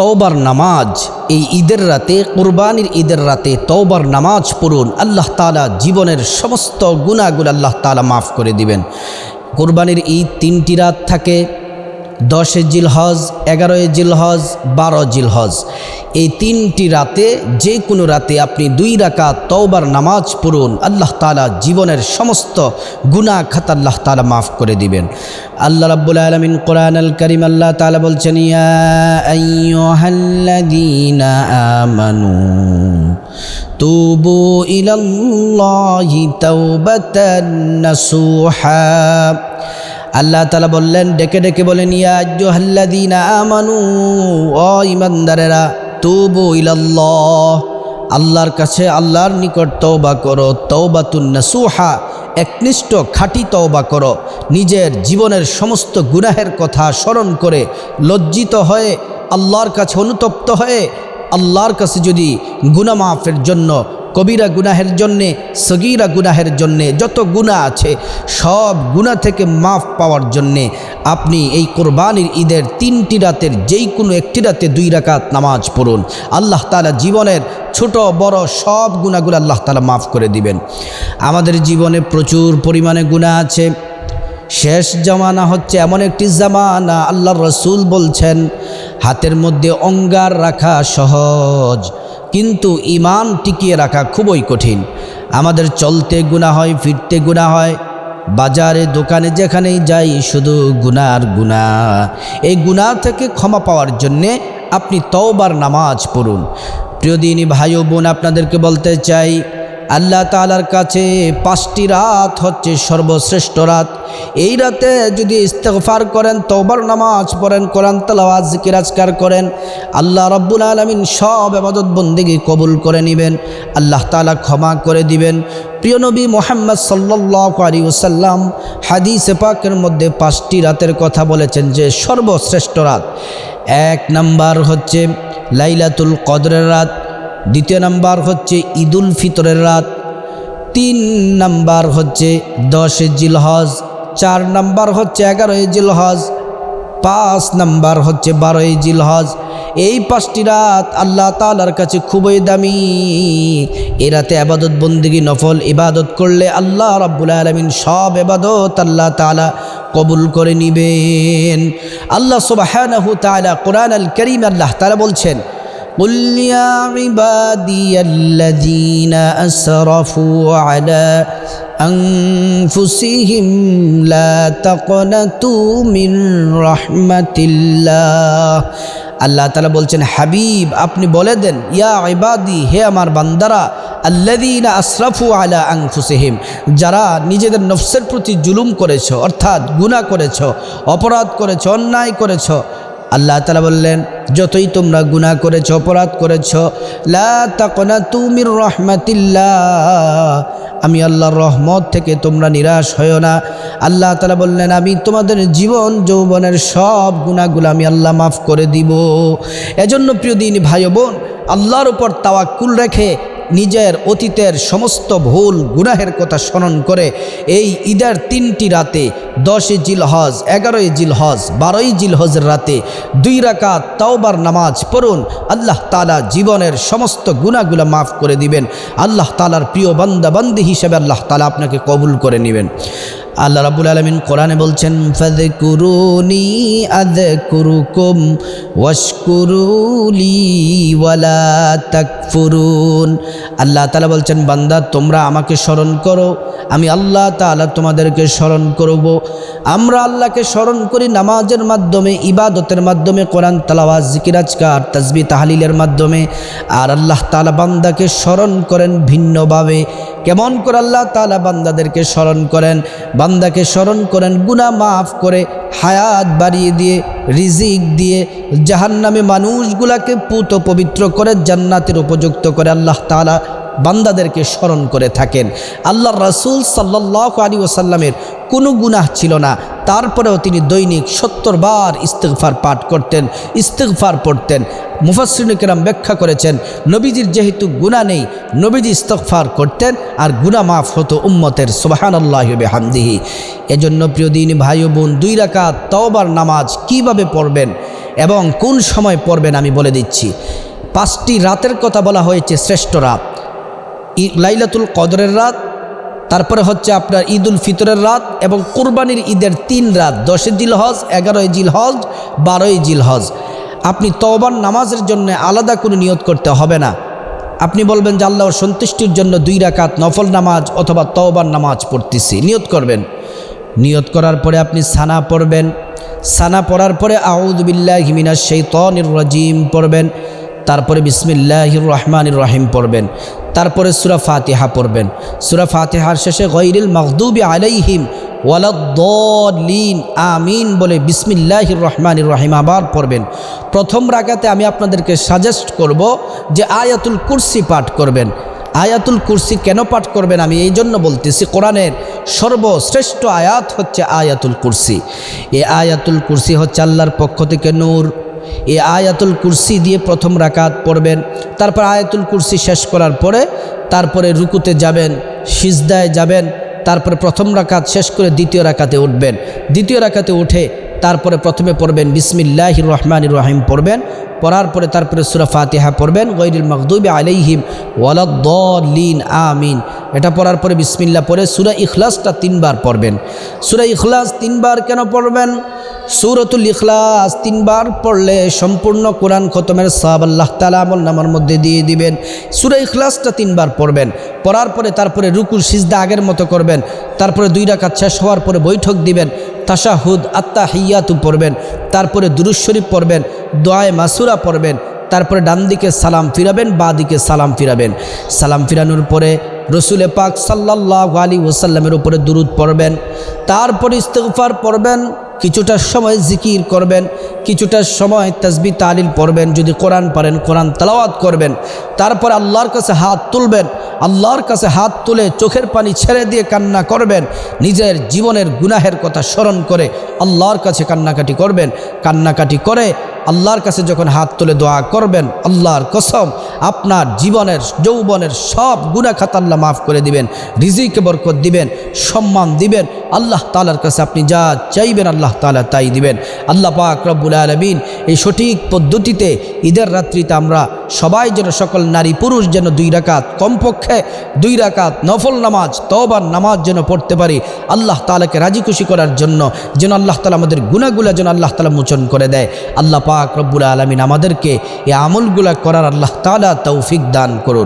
তওবার নামাজ, এই ঈদের রাতে, কোরবানির ঈদের রাতে তওবার নামাজ পড়ুন। আল্লাহ তালা জীবনের সমস্ত গুণাগুলো আল্লাহ তালা মাফ করে দিবেন। কোরবানির ঈদ তিনটি রাত থাকে দশে জিলহজ এগারোয় জিলহজ বারো জিলহজ। এই তিনটি রাতে, যে কোনো রাতে আপনি দুই রাকা তওবার নামাজ পড়ুন। আল্লাহ তালা জীবনের সমস্ত গুণা খাত আল্লাহ তালা মাফ করে দিবেন। আল্লাহ রাব্বুল আলমিন কোরআন আল করিম আল্লাহ তালা বলছেন, ইয়া আমানু তুবু ইলাল্লাহি তাওবাতান নাসুহা। আল্লাহ তালা বললেন, ডেকে ডেকে বলেন, ইয়া ইয়াজ্লাদিনা আমানু, ও ইমানদারেরা তুবু ইলাল্লাহ। আল্লাহর কাছে আল্লাহর নিকট তওবা করো, তওবাতুন নাসুহা। একনিষ্ঠ খাটি তওবা করো। নিজের জীবনের সমস্ত গুনাহের কথা স্মরণ করে লজ্জিত হয়ে আল্লাহর কাছে অনুতপ্ত হয়ে আল্লাহর কাছে যদি গুনামাফের জন্য কবিরা গুনাহের জন্যে, সগিরা গুনাহের জন্যে, যত গুণা আছে, সব গুণা থেকে মাফ পাওয়ার জন্যে আপনি এই কোরবানির ঈদের তিনটি রাতের যেই কোনো একটি রাতে দুই রাকাত নামাজ পড়ুন। আল্লাহ তালা জীবনের ছোট, বড় সব গুণাগুলো আল্লাহ তালা মাফ করে দিবেন। আমাদের জীবনে প্রচুর পরিমাণে গুণা আছে। শেষ জামানা হচ্ছে এমন একটি জামানা আল্লাহ রসুল বলছেন, হাতের মধ্যে অঙ্গার রাখা সহজ। কিন্তু ইমান টিকিয়ে রাখা খুবই কঠিন। আমাদের চলতে গুণা হয়, ফিরতে গুণা হয়। বাজারে, দোকানে, যেখানেই যাই, শুধু গুনার গুণা এই গুণা থেকে ক্ষমা পাওয়ার জন্যে আপনি তওবার নামাজ পড়ুন। প্রিয় ভাই ও বোন, আপনাদেরকে বলতে চাই আল্লাহ তালার কাছে পাঁচটি রাত হচ্ছে সর্বশ্রেষ্ঠ রাত। এই রাতে যদি ইস্তেগফার করেন, তওবার নামাজ পড়েন, কোরআন তালাওয়াজ জিকিরাজকার করেন, আল্লাহ রব্বুল আলমিন সব আবাদত বন্দিগি কবুল করে নেবেন। আল্লাহ তালা ক্ষমা করে দিবেন। প্রিয় নবী মোহাম্মদ সাল্লাহ আলী ওসাল্লাম হাদিস পাকের মধ্যে পাঁচটি রাতের কথা বলেছেন যে, সর্বশ্রেষ্ঠ রাত। এক নাম্বার হচ্ছে লাইলাতুল কদরের রাত। দ্বিতীয় নাম্বার হচ্ছে ঈদুল ফিতরের রাত। তিন নাম্বার হচ্ছে দশে জিলহজ। চার নাম্বার হচ্ছে এগারোই জিলহজ। পাঁচ নাম্বার হচ্ছে বারোই জিলহজ। এই পাঁচটি রাত আল্লাহ তালার কাছে খুবই দামি। এ রাতে আবাদত বন্দিগি নফল ইবাদত করলে আল্লাহ রাব্বুল আলমিন সব এবাদত আল্লাহ তালা কবুল করে নিবেন। আল্লাহ তালা কোরআন আল করিম আল্লাহ তালা বলছেন قل يا عبادي الذين أسرفوا على أنفسهم لا تقنطوا من رحمة الله আল্লাহ তালা বলছেন হাবিব আপনি বলে দেন ইয়া ইবাদি হে আমার বান্দারা আল্লাদিনা আশরাফু আলা আংফুসেহিম যারা নিজেদের নফসের প্রতি জুলুম করেছ অর্থাৎ গুণা করেছ অপরাধ করেছ অন্যায় করেছ আল্লাহ তালা বললেন, যতই তোমরা গুণা করেছ, অপরাধ করেছ, লা তুমির রহমাতিল্লাহ। আমি আল্লাহর রহমত থেকে তোমরা নিরাশ হয়েও না। আল্লাহ তালা বললেন, আমি তোমাদের জীবন, যৌবনের সব গুণাগুলো আমি আল্লাহ মাফ করে দিব। এজন্য প্রিয় দিন, ভাই বোন, আল্লাহর উপর তাওয়াক্কুল রেখে নিজের অতীতের সমস্ত ভুল গুনাহের কথা স্মরণ করে এই ঈদের তিনটি রাতে, দশই জিলহজ, এগারোই জিলহজ, বারোই জিলহজের রাতে দুই রাকাত তাওবার নামাজ পড়ুন। আল্লাহ তালা জীবনের সমস্ত গুণাগুলা মাফ করে দিবেন। আল্লাহ তালার প্রিয় বান্দা বান্দি হিসেবে আল্লাহ তালা আপনাকে কবুল করে নেবেন। আল্লাহ রাবুল আলমিন কোরআনে বলছেন ফাদে কুরুনি আদে কুরুকুম আল্লাহ তালা বলছেন বান্দা তোমরা আমাকে স্মরণ করো। আমি আল্লাহ তালা তোমাদেরকে স্মরণ করব। আমরা আল্লাহকে স্মরণ করি নামাজের মাধ্যমে, ইবাদতের মাধ্যমে, কোরআন তালাওয়াজ জিকিরাজকার তাজবি তাহালিলের মাধ্যমে। আর আল্লাহ তালা বান্দাকে স্মরণ করেন ভিন্নভাবে। কেমন করে আল্লাহ তালা বান্দাদেরকে স্মরণ করেন? বান্দাকে স্মরণ করেন গুণা মাফ করে, হায়াত বাড়িয়ে দিয়ে, রিজিক দিয়ে, জাহান্নামে মানুষগুলাকে পুত পবিত্র করে, জান্নাতের উপযুক্ত করে আল্লাহ তালা বান্দাদেরকে স্মরণ করে থাকেন। আল্লাহ রসুল সাল্লাহ আলী ওসাল্লামের কোনো গুনাহ ছিল না। তারপরেও তিনি দৈনিক সত্তর বার ইস্তেগফার পাঠ করতেন, ইস্তেগফার পড়তেন। মুফাসরিনকেরাম ব্যাখ্যা করেছেন, নবীজির যেহেতু গুণা নেই, নবীজি ইস্তফার করতেন আর গুণা মাফ হতো উম্মতের সুবাহান আল্লাহ হামদিহি এজন্য প্রিয় দিন, ভাই বোন, দুই রাকাত তওবার নামাজ কীভাবে পড়বেন এবং কোন সময় পড়বেন আমি বলে দিচ্ছি। পাঁচটি রাতের কথা বলা হয়েছে শ্রেষ্ঠ রাত। লাইলাতুল কদরের রাত, তারপরে হচ্ছে আপনার ঈদুল ফিতরের রাত এবং কোরবানির ঈদের তিন রাত দশে জিল হজ এগারোই জিল হজ বারোই জিল হজ আপনি তওবার নামাজের জন্য আলাদা কোনো নিয়ত করতে হবে না। আপনি বলবেন যে আল্লাহর সন্তুষ্টির জন্য দুই রাকাত নফল নামাজ অথবা তওবার নামাজ পড়তেছি। নিয়ত করবেন। নিয়ত করার পরে আপনি সানা পড়বেন। সানা পড়ার পরে আউদুবিল্লাহ হিমিনা শৈতনির রাজিম পড়বেন। তারপরে বিসমিল্লাহির রহমানির রহিম পড়বেন। তারপরে সুরা ফাতিহা পড়বেন। সুরা ফাতিহার শেষে গৈরিল মখদুবি আলাইহিম ওয়ালাদ্দলিন আমিন বলে বিসমিল্লাহির রহমানির রহিম আবার পড়বেন। প্রথম রাগাতে আমি আপনাদেরকে সাজেস্ট করব যে আয়াতুল কুরসি পাঠ করবেন। আয়াতুল কুরসি কেন পাঠ করবেন আমি এই জন্য বলতেছি, কোরআনের সর্বশ্রেষ্ঠ আয়াত হচ্ছে আয়াতুল কুরসি। এ আয়াতুল কুরসি হচ্ছে আল্লাহর পক্ষ থেকে নূর এই আয়াতুল কুরসি দিয়ে প্রথম রাকাত পড়বেন, তারপর আয়াতুল কুরসি শেষ করার পরে তারপরে রুকুতে যাবেন, সিজদায় যাবেন, তারপরে প্রথম রাকাত শেষ করে দ্বিতীয় রাকাতে উঠবেন। দ্বিতীয় রাকাতে উঠে তারপরে প্রথমে পড়বেন বিসমিল্লাহ রহমান রহিম পড়বেন, পড়ার পরে তারপরে সুরা ফাতিহা পড়বেন গৈরুল মকদুবি আলাইহিম ওয়ালাদ্দলিন আমিন। এটা পড়ার পরে বিসমিল্লা পরে সুরা ইখলাসটা তিনবার পড়বেন। সুরা ইখলাস তিনবার কেন পড়বেন? সুরতুল ইখলাস তিনবার পড়লে সম্পূর্ণ কোরআন খতমের সাহাব আল্লাহ তালা আমল নামার মধ্যে দিয়ে দিবেন। সুরা ইখলাসটা তিনবার পড়বেন। পড়ার পরে তারপরে রুকুর সিজদা আগের মতো করবেন। তারপরে দুই রাকাত শেষ হওয়ার পরে বৈঠক দিবেন। তাশাহুদ আত্মা হিয়াতু পড়বেন। তারপরে দুরুজ শরীফ পড়বেন। দোয়ায় মাসুরা পড়বেন। তারপরে ডান দিকে সালাম ফিরাবেন বা দিকে সালাম ফিরাবেন। সালাম ফিরানোর পরে রসুলে পাক সাল্লাহ আলী ওসাল্লামের উপরে দুরুদ পড়বেন। তারপরে ইস্তেগফার পড়বেন। কিছুটা সময় জিকির করবেন, কিছুটা সময় তসবি তালিল পড়বেন, যদি কোরআন পারেন কোরআন তালাওয়াত করবেন। তারপর আল্লাহর কাছে হাত তুলবেন, আল্লাহর কাছে হাত তুলে চোখের পানি ছেড়ে দিয়ে কান্না করবেন, নিজের জীবনের গুনাহের কথা স্মরণ করে আল্লাহর কাছে কান্নাকাটি করবেন। কান্নাকাটি করে আল্লাহর কাছে যখন হাত তুলে দোয়া করবেন, আল্লাহর কসম, আপনার জীবনের, যৌবনের সব গুণা খাত মাফ করে দিবেন, রিজিকে বরকত দিবেন, সম্মান দিবেন আল্লাহ তালার কাছে আপনি যা চাইবেন আল্লাহ তালা তাই দিবেন। আল্লাহ পাক রব্বুল আলমিন এই সঠিক পদ্ধতিতে ঈদের রাত্রিতে আমরা সবাই যেন সকল নারী পুরুষ যেন দুই রাকাত কমপক্ষে দুই রাকাত নফল নামাজ, তওবার নামাজ যেন পড়তে পারি, আল্লাহ তালাকে রাজি খুশি করার জন্য যেন আল্লাহ তালা আমাদের গুণাগুলা যেন আল্লাহ তালা মোচন করে দেয়। আল্লাহ পাক রব্বুল আলমিন আমাদেরকে এই আমলগুলা করার আল্লাহ তালা তৌফিক দান করুন।